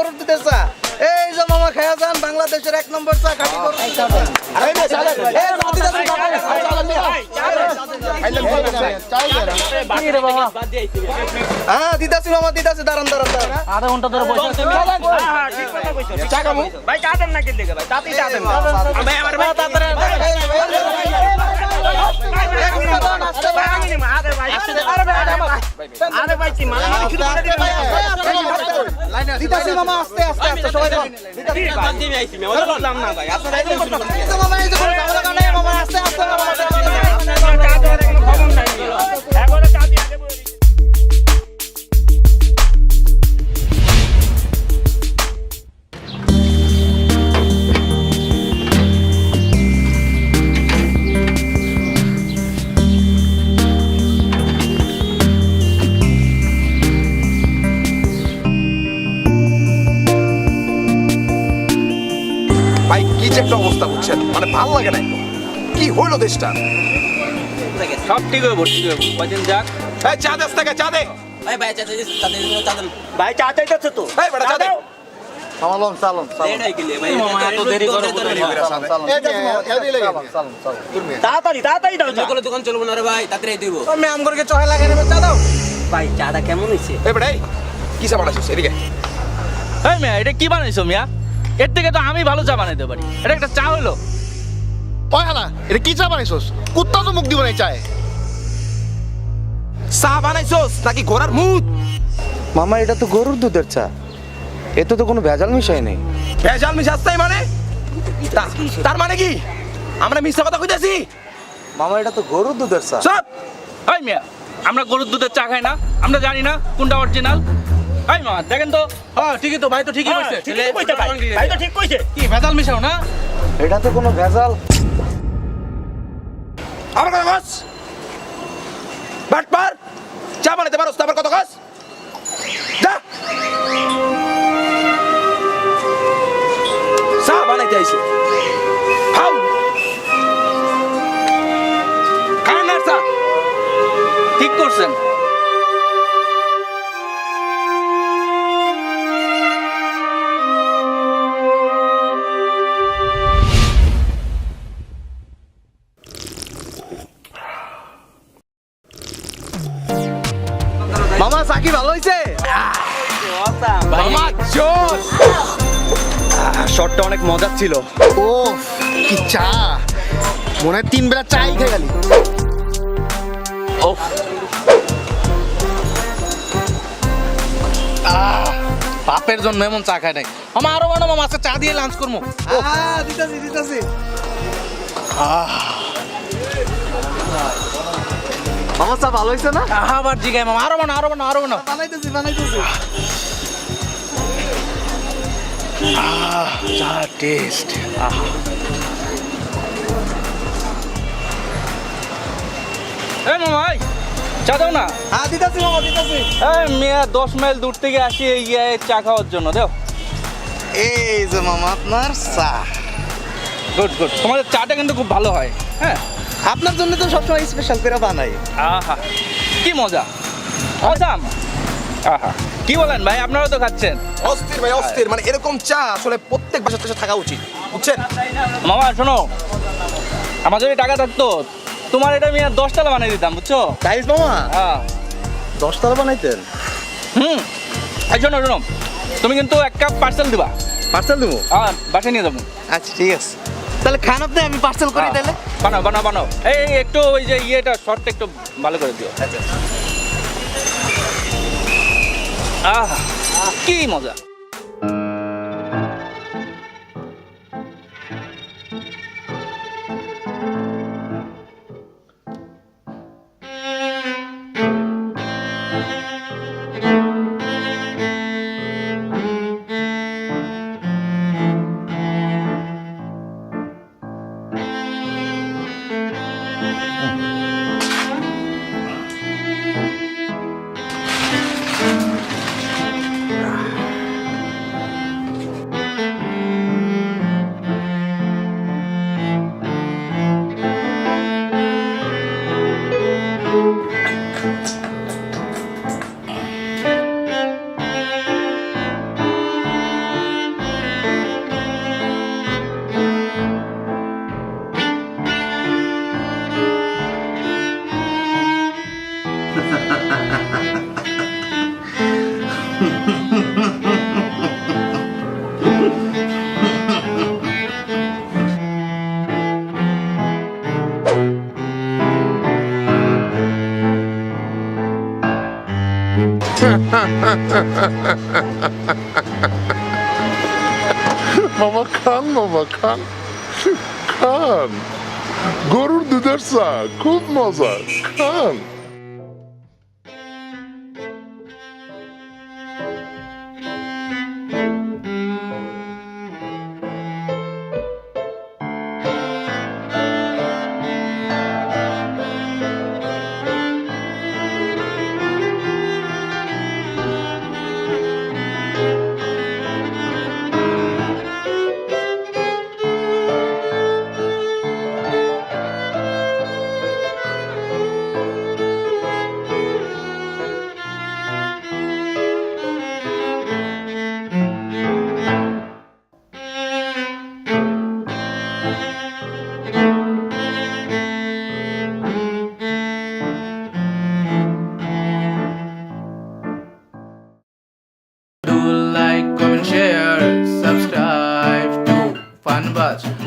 গরুর দুধের চা এই যে মামা খেয়া যান বাংলাদেশের এক নম্বর চা খাটি গরুর। হ্যাঁ দিতেছি মামা দিতেছি দাঁড়ান দাঁড়ান দাঁড়ান আধা ঘণ্টা ধরে বসে। চা খামু ভাই চা দেন না কিন্তু ভাই তাতেই চা দেন ভাই আমার ভাই মানে মানে দিতেছি মামা আস্তে আস্তে আস্তে সবাই মামা আস্তে আস্তে ভাই কি যে একটা অবস্থা বুঝছেন? মানে ভালো লাগে না কি হইল দেশটা সব ঠিক হইব ঠিক হইব কদিন যাক। এই চা চা দে। ভাই চা চাইতেছে তো। এই বেটা চা দে। এই তাড়াতাড়ি তাড়াতাড়ি দাও চা। দোকান চলবো না রে ভাই তাড়াতাড়ি দিব। আমি আম করে চয় লাগে নেবে চা দাও। ভাই চাটা কেমন এই কি চা বানাইছিস? এদিকে। এই মিয়া এটা কি বানাইছো মিয়া? এর থেকে তো আমি ভালো চা বানাইতে পারি। এটা একটা চা হলো। ওই হালা এটা কি চা বানাইছস? কুত্তা তো মুখ দিব নাই চায়। চা বানাইছস? নাকি ঘোড়ার মুখ মামা এটা তো গরুর দুধের চা। এতে তো কোনো ভেজাল মিশাই নেই। ভেজাল মিশাস্তাই মানে? তা- তার মানে কি? আমরা মিথ্যা কথা কইতেছি? মামা এটা তো গরুর দুধের চা। সব এই মিয়া আমরা গরুর দুধের চা খাই না। আমরা জানি না কোনটা অরিজিনাল এই মা দেখেন তো। হ্যাঁ ঠিকই তো ভাই তো ঠিকই হ্যাঁ, কইছে। ঠিকই কইছে ভাই। ভাই তো ঠিক কইছে। কি ভেজাল মিশাও না? এটা তো কোনো ভেজাল। আমার কথা কস বাট পার চা বানাতে পারোস তারপর কত কাজ? যা! মামা চা কি ভালো হয়েছে শটটা অনেক মজার ছিল। ও কি চা। মনে হয় তিন বেলা চাই খেয়ে গেলি। বাপের জন্য এমন চা খায় নাই। আমার আরও মামা আজকে চা দিয়ে লাঞ্চ করব। দিতাছি দিতাছি। মামা চা ভালো হয়েছে না? আবার জিগাই মামা। আরও বানো আরও বানো আরও বানো বানাইতেছি বানাইতেছি। চা টেস্ট এই মামা এই, চা দাও না। হ্যাঁ দিতাছি মামা দিতাছি। এই মেয়া দশ মাইল দূর থেকে আসি এই চা খাওয়ার জন্য দেও। এই যে মামা আপনার চা। গুড গুড তোমাদের চাটা কিন্তু খুব ভালো হয় হ্যাঁ? আপনার জন্য তো সবসময় স্পেশাল করে বানাই। আহা কি মজা। অসাম আহা কি বলেন ভাই আপনারাও তো খাচ্ছেন। অস্থির ভাই অস্থির মানে এরকম চা আসলে প্রত্যেক বাসার দেশে থাকা উচিত বুঝছেন? মামা শোনো আমার যদি টাকা থাকতো তোমার এটা মেয়ে দশতলা বানিয়ে দিতাম বুঝছ? তাইস মামা হ্যাঁ। দশতলা বানাইতেন? হুম এই শোনো শোনো তুমি কিন্তু এক কাপ পার্সেল দিবা। পার্সেল দেবো? হ্যাঁ বাসায় নিয়ে যাব। আচ্ছা ঠিক আছে। তাহলে খান আপনি আমি পার্সেল করি। তাহলে। বানাও বানাও বানাও। এই এই, একটু ওই যে ইয়েটা শর্টটা একটু ভালো করে দিও। আহ কি মজা। মামা খান মামা খান খান গরুর দুধের চা খুব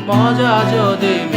মজা যদি